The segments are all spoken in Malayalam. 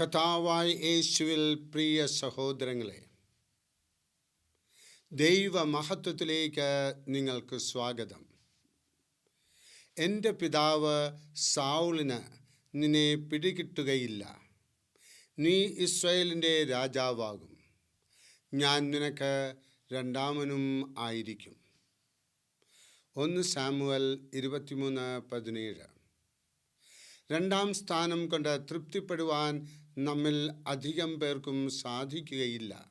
കഥാവായ യേശുവിൽ പ്രിയ സഹോദരങ്ങളെ ദൈവ മഹത്വത്തിലേക്ക് നിങ്ങൾക്ക് സ്വാഗതം. എന്റെ പിതാവ് സാവുളിന് നിന്നെ പിടികിട്ടുകയില്ല. നീ ഇസ്രയേലിന്റെ രാജാവാകും. ഞാൻ നിനക്ക് രണ്ടാമനും ആയിരിക്കും. ഒന്ന് സാമുവൽ ഇരുപത്തിമൂന്ന് പതിനേഴ്. രണ്ടാം സ്ഥാനം കൊണ്ട് തൃപ്തിപ്പെടുവാൻ നമ്മിൽ അധികം പേർക്കും സാധിക്കുകയില്ല.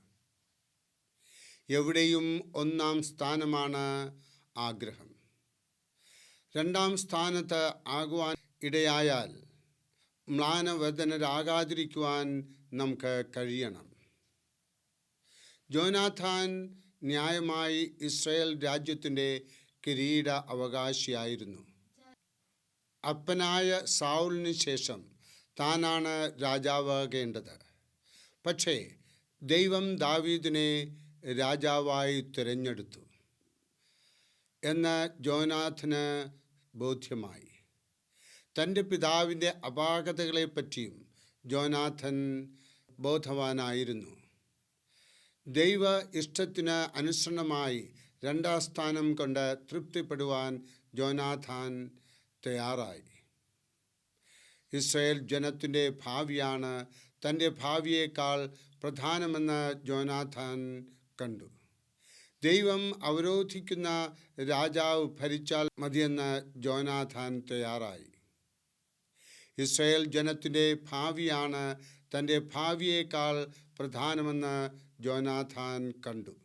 എവിടെയും ഒന്നാം സ്ഥാനമാണ് ആഗ്രഹം. രണ്ടാം സ്ഥാനത്ത് ആകുവാൻ ഇടയായാൽ മ്ലാനവദനരാകാതിരിക്കുവാൻ നമുക്ക് കഴിയണം. ജോനാഥാൻ ന്യായമായി ഇസ്രയേൽ രാജ്യത്തിന്റെ കിരീട അവകാശിയായിരുന്നു. അപ്പനായ സാവുലിന് ശേഷം താനാണ് രാജാവാകേണ്ടത്. പക്ഷേ ദൈവം ദാവീദിനെ രാജാവായി തിരഞ്ഞെടുത്തു. എന്ന് ജോനാഥന് ബോധ്യമായി. തന്റെ പിതാവിന്റെ അപാകതകളെപ്പറ്റിയും ജോനാഥൻ ബോധവാനായിരുന്നു. ദൈവ ഇഷ്ടത്തിന് അനുസരണമായി രണ്ടാം സ്ഥാനം കൊണ്ട് തൃപ്തിപ്പെടുവാൻ ജോനാഥാൻ തയ്യാറായി. ഇസ്രായേൽ ജനത്തിന്റെ ഭാവിയാണ്. തന്റെ ഭാവിയേക്കാൾ പ്രധാനമെന്ന് ജോനാഥാൻ കണ്ടു. ദൈവം അവരോധിക്കുന്ന രാജാവ് ഭരിച്ചാൽ മതിയെന്ന് ജോനാഥാൻ തയ്യാറായി. ഇസ്രയേൽ ജനത്തിന്റെ ഭാവിയാണ് തന്റെ ഭാവിയേക്കാൾ പ്രധാനമെന്ന് ജോനാഥാൻ കണ്ടു.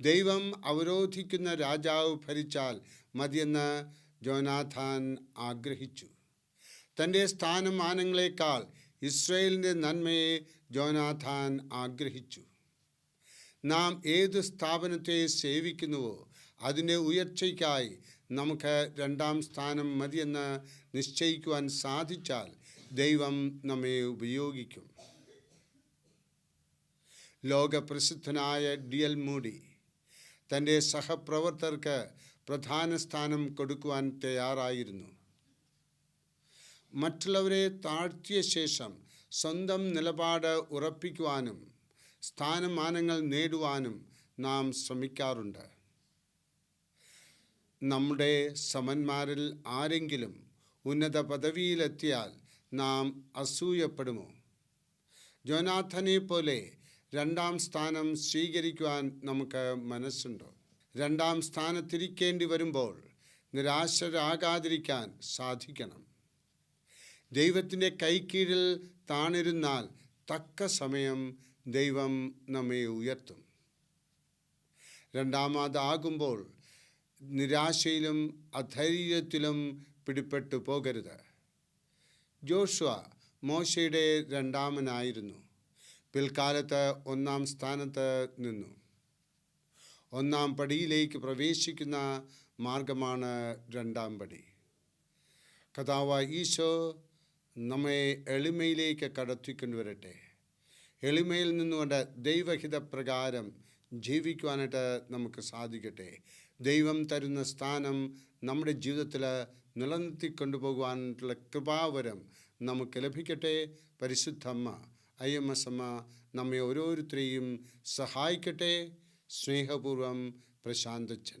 ദൈവം അവരോധിക്കുന്ന രാജാവ് ഭരിച്ചാൽ മതിയെന്ന് ജോനാഥാൻ ആഗ്രഹിച്ചു. തന്റെ സ്ഥാനമാനങ്ങളെക്കാൾ ഇസ്രയേലിന്റെ നന്മയെ ജോനാഥാൻ ആഗ്രഹിച്ചു. നാം ഏത് സ്ഥാപനത്തെ സേവിക്കുന്നുവോ അതിന്റെ ഉയർച്ചയ്ക്കായി നമുക്ക് രണ്ടാം സ്ഥാനം മതിയെന്ന് നിശ്ചയിക്കുവാൻ സാധിച്ചാൽ ദൈവം നമ്മെ ഉപയോഗിക്കും. ലോകപ്രസിദ്ധനായ ഡി എൽ മൂടി തന്റെ സഹപ്രവർത്തകർക്ക് പ്രധാന സ്ഥാനം കൊടുക്കുവാൻ തയ്യാറായിരുന്നു. മറ്റുള്ളവരെ താഴ്ത്തിയ ശേഷം സ്വന്തം നിലപാട് ഉറപ്പിക്കുവാനും സ്ഥാനമാനങ്ങൾ നേടുവാനും നാം ശ്രമിക്കാറുണ്ട്. നമ്മുടെ സമന്മാരിൽ ആരെങ്കിലും ഉന്നത പദവിയിലെത്തിയാൽ നാം അസൂയപ്പെടുമോ? ജോനാഥനെ പോലെ രണ്ടാം സ്ഥാനം സ്വീകരിക്കുവാൻ നമുക്ക് മനസ്സുണ്ടോ? രണ്ടാം സ്ഥാനത്തിരിക്കേണ്ടി വരുമ്പോൾ നിരാശരാകാതിരിക്കാൻ സാധിക്കണം. ദൈവത്തിന്റെ കൈക്കീഴിൽ താണിരുന്നാൽ തക്ക സമയം ദൈവം നമ്മെ ഉയർത്തും. രണ്ടാമതാകുമ്പോൾ നിരാശയിലും അധൈര്യത്തിലും പിടിപ്പെട്ടു പോകരുത്. ജോഷുവ മോശയുടെ രണ്ടാമനായിരുന്നു. പിൽക്കാലത്ത് ഒന്നാം സ്ഥാനത്ത് നിന്നു. ഒന്നാം പടിയിലേക്ക് പ്രവേശിക്കുന്ന മാർഗമാണ് രണ്ടാം പടി. കഥാവ ഈശോ നമ്മെ എളിമയിലേക്ക് കടത്തിക്കൊണ്ടുവരട്ടെ എളിമയിൽ നിന്നുകൊണ്ട് ദൈവഹിത പ്രകാരം ജീവിക്കുവാനായിട്ട് നമുക്ക് സാധിക്കട്ടെ. ദൈവം തരുന്ന സ്ഥാനം നമ്മുടെ ജീവിതത്തിൽ നിലനിർത്തിക്കൊണ്ടുപോകുവാനായിട്ടുള്ള കൃപാവരം നമുക്ക് ലഭിക്കട്ടെ. പരിശുദ്ധമ്മ ഐ എം എസ് അമ്മ നമ്മെ ഓരോരുത്തരെയും സഹായിക്കട്ടെ. സ്നേഹപൂർവം പ്രശാന്തച്ചൻ.